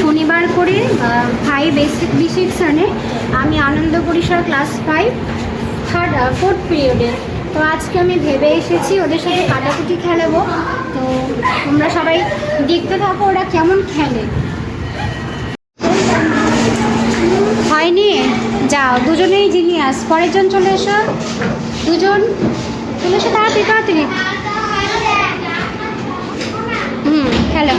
শনিবার করে five basic B সেকশনে আমি আনন্দ পরিসর ক্লাস ফাইভ থার্ড ফোর্থ পিরিয়ডের তো আজকে আমি ভেবে এসেছি ওদের সাথে কাটাকুটি খেলাবো। তো তোমরা সবাই দেখতে থাকো ওরা কেমন খেলে। হয়নি? যাও, দুজনেই জিনিয়াস পরের জন চলে এসো। দুজন? চলে এসো তাড়াতাড়ি তাড়াতাড়ি। হুম, খেলো।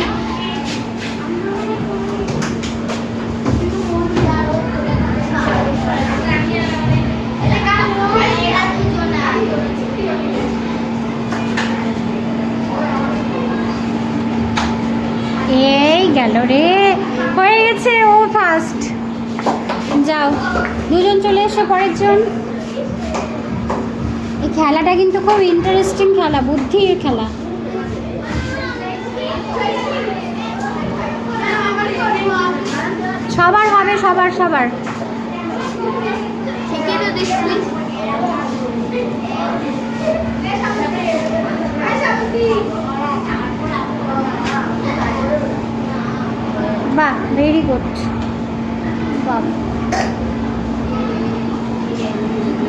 এই গেল রে। হয়ে গেছে ও ফার্স্ট যাও দুজন চলে এসো পরের জন। এই খেলাটা কিন্তু খুব ইন্টারেস্টিং খেলা বুদ্ধির খেলা। সবার হবে সবার সবার। ঠিকই তো ভেরি গুড।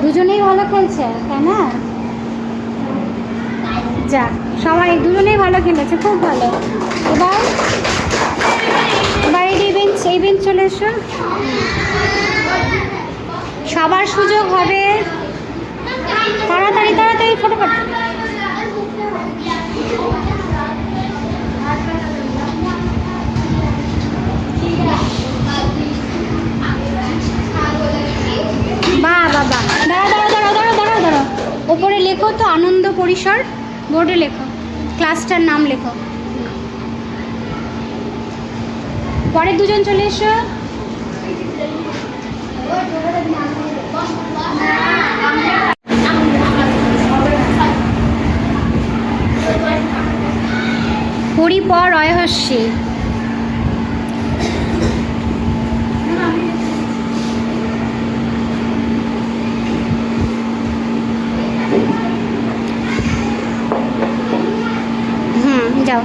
দুজনেই ভালো খেলছে, তাই না? যাক, সবাই দুজনেই ভালো খেলেছে, খুব ভালো। এবার এবার এই বেঞ্চ এই বেঞ্চ চলে এসো। সবার সুযোগ হবে। তাড়াতাড়ি তাড়াতাড়ি, ফটোফট। পরিসর বোর্ডে লেখো। ক্লাসটার নাম লেখো। পরের দুজন চলে এসো। হরিপর রয়হস্যি হুম যাও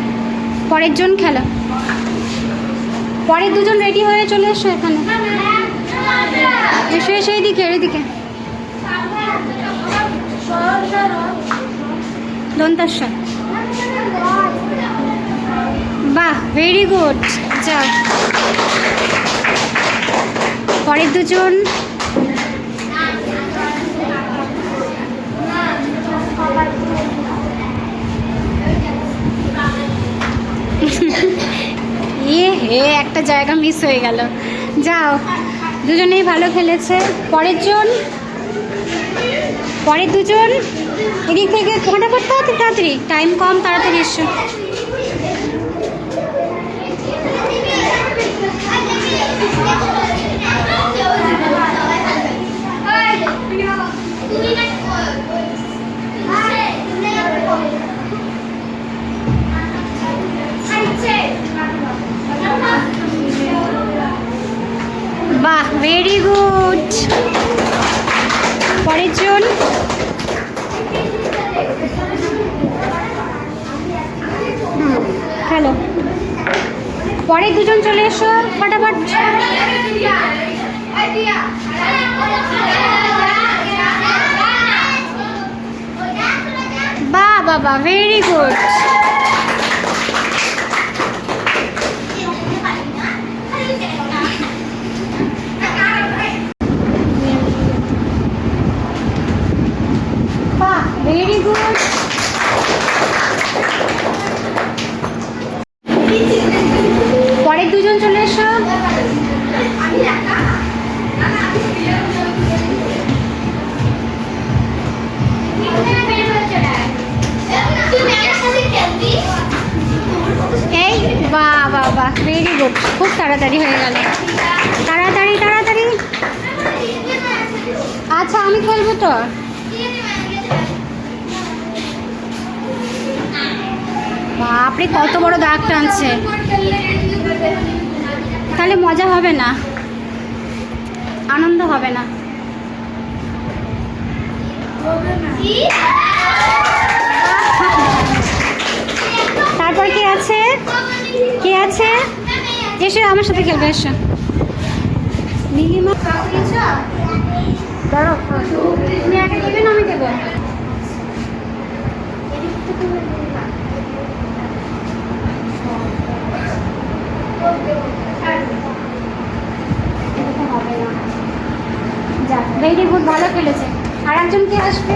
পরের জন খেলো। পরের দুজন রেডি হয়ে চলে এসো এখানে। এসো এসো এইদিকে এইদিকে। দন্তাস্বর বাহ ভেরি গুড যাও। পরের দুজন হে একটা জায়গা মিস হয়ে গেল। যাও, দুজনেই ভালো খেলেছে। পরের জন? পরের দুজন? এদিক থেকে ফটাফট তাড়াতাড়ি তাড়াতাড়ি। টাইম কম, তাড়াতাড়ি এসো। বাহ ভেরি গুড পরের জন। হ্যালো পরের দুজন চলে এসো ফটাফট। বা বাবা ভেরি গুড বাহ ভেরি গুড পরের দুজন চলে এসো। এই, বাহ বাহ বাহ ভেরি গুড খুব তাড়াতাড়ি হয়ে গেল। তাড়াতাড়ি তাড়াতাড়ি। আচ্ছা আমি খেলব তো? বাপরে, কত বড় দাগ টানছে। তাহলে মজা হবে না। আনন্দ হবে না। তারপর কি আছে? কে আছে? এসে, আমার সাথে খেলবে, এসো। দেবো। যাক ভেরি গুড ভালো খেলেছে। আর একজন কে আসবে?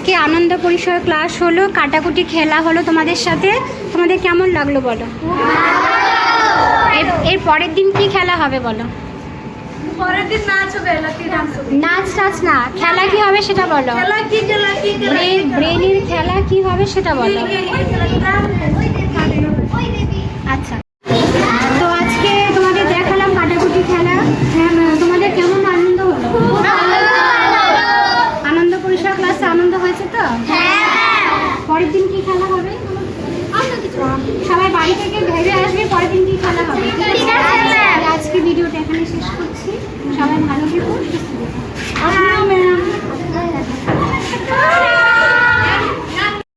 আজকে আনন্দ পরিসর ক্লাস হলো কাটাকুটি খেলা হলো তোমাদের সাথে। তোমাদের কেমন লাগল বলো? এর- পরের দিন কি খেলা হবে বলো? নাচ টাচ না খেলা কি হবে সেটা বলো। ব্রেনের খেলা কি হবে সেটা বলো। আচ্ছা। বাড়ি থেকে ভেবে আসবে পরের দিন কি খেলা হবে ঠিক আছে? আজকে ভিডিওটা এখানে শেষ করছি সবাই ভালো থেকো সুস্থ থেকো।